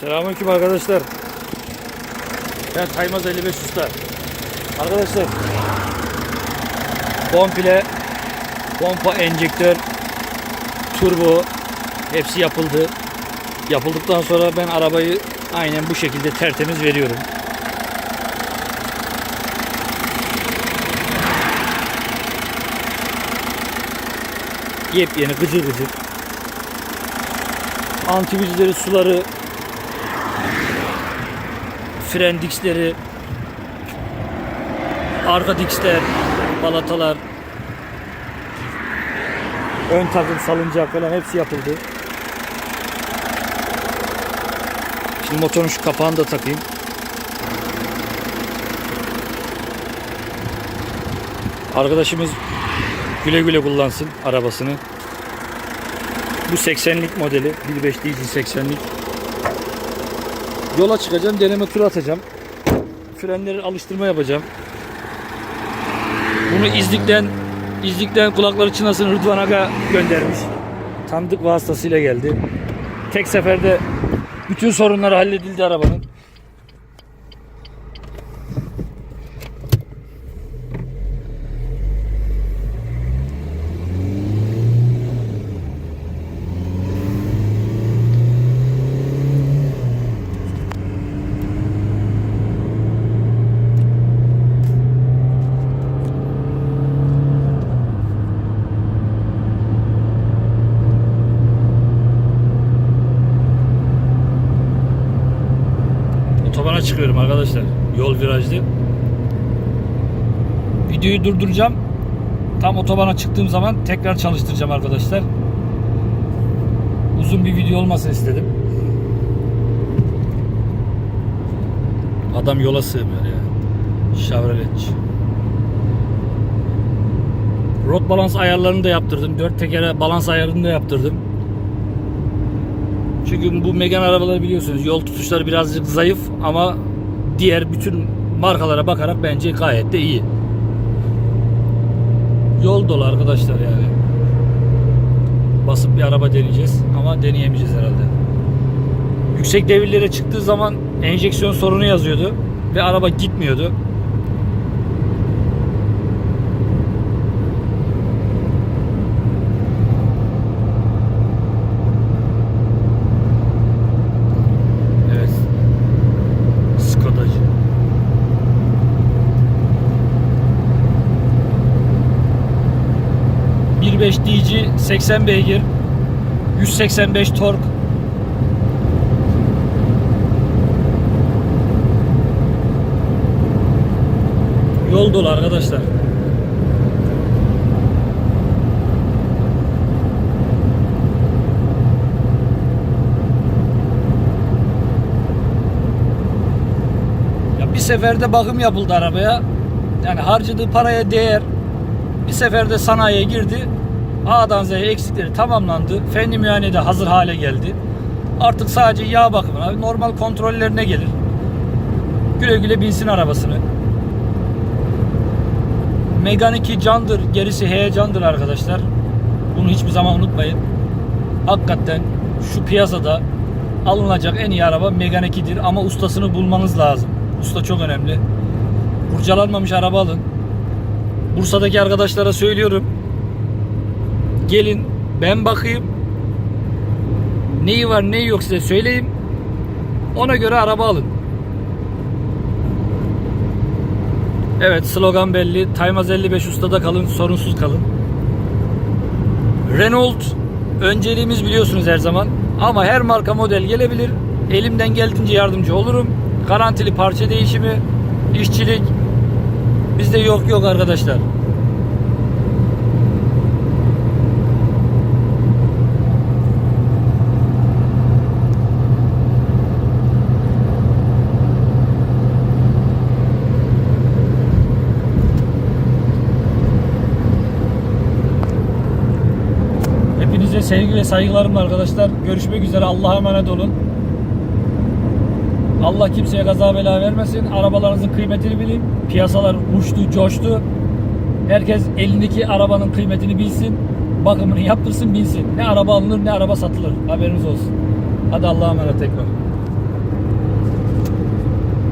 Selamünaleyküm arkadaşlar. Ben Taymaz 55 Usta. Arkadaşlar komple pompa, enjektör, turbo hepsi yapıldı. Yapıldıktan sonra ben arabayı aynen bu şekilde tertemiz veriyorum. Yepyeni gıcır gıcır. Antivirüsleri, suları, fren diksleri, arka diksler, balatalar, ön takım salıncak falan hepsi yapıldı. Şimdi motorun şu kapağını da takayım. Arkadaşımız güle güle kullansın arabasını. Bu 80'lik modeli. 1.5 DC 80'lik. Yola çıkacağım. Deneme turu atacağım. Frenleri alıştırma yapacağım. Bunu İzlik'ten İzlik'ten kulakları çınlasın Rıdvan Aga göndermiş. Tanıdık vasıtasıyla geldi. Tek seferde bütün sorunları halledildi arabanın. Otobana çıkıyorum arkadaşlar. Yol virajlı. Videoyu durduracağım. Tam otobana çıktığım zaman tekrar çalıştıracağım arkadaşlar. Uzun bir video olmasın istedim. Adam yola sığmıyor ya. Chevrolet. Rot balans ayarlarını da yaptırdım. Dört tekere balans ayarını da yaptırdım. Çünkü bu Megane arabaları biliyorsunuz yol tutuşları birazcık zayıf ama diğer bütün markalara bakarak bence gayet de iyi. Yol dolu arkadaşlar yani. Basıp bir araba deneyeceğiz ama deneyemeyeceğiz herhalde. Yüksek devirlere çıktığı zaman enjeksiyon sorunu yazıyordu ve araba gitmiyordu. Evet. Skodacı. ...1.5 DC 80 beygir... ...185 tork... ...yol dolu arkadaşlar... Ya bir seferde bakım yapıldı arabaya. Yani harcadığı paraya değer. Bir seferde sanayiye girdi. A'dan Z'ye eksikleri tamamlandı. Fenli müayene de hazır hale geldi. Artık sadece yağ bakımına, normal kontrollerine gelir. Güle güle binsin arabasını. Megane 2 candır, gerisi heyecandır arkadaşlar. Bunu hiçbir zaman unutmayın. Hakikaten şu piyasada alınacak en iyi araba Megane 2'dir ama ustasını bulmanız lazım. Usta çok önemli. Kurcalanmamış araba alın. Bursa'daki arkadaşlara söylüyorum. Gelin ben bakayım. Neyi var neyi yok size söyleyeyim. Ona göre araba alın. Evet slogan belli. Taymaz 55 ustada kalın, sorunsuz kalın. Renault önceliğimiz biliyorsunuz her zaman. Ama her marka model gelebilir. Elimden geldiğince yardımcı olurum. Garantili parça değişimi, işçilik bizde yok yok arkadaşlar. Sevgi ve saygılarımla arkadaşlar. Görüşmek üzere. Allah'a emanet olun. Allah kimseye kaza bela vermesin. Arabalarınızın kıymetini bilin. Piyasalar uçtu, coştu. Herkes elindeki arabanın kıymetini bilsin. Bakımını yaptırsın, bilsin. Ne araba alınır ne araba satılır. Haberiniz olsun. Hadi Allah'a emanet tekrar.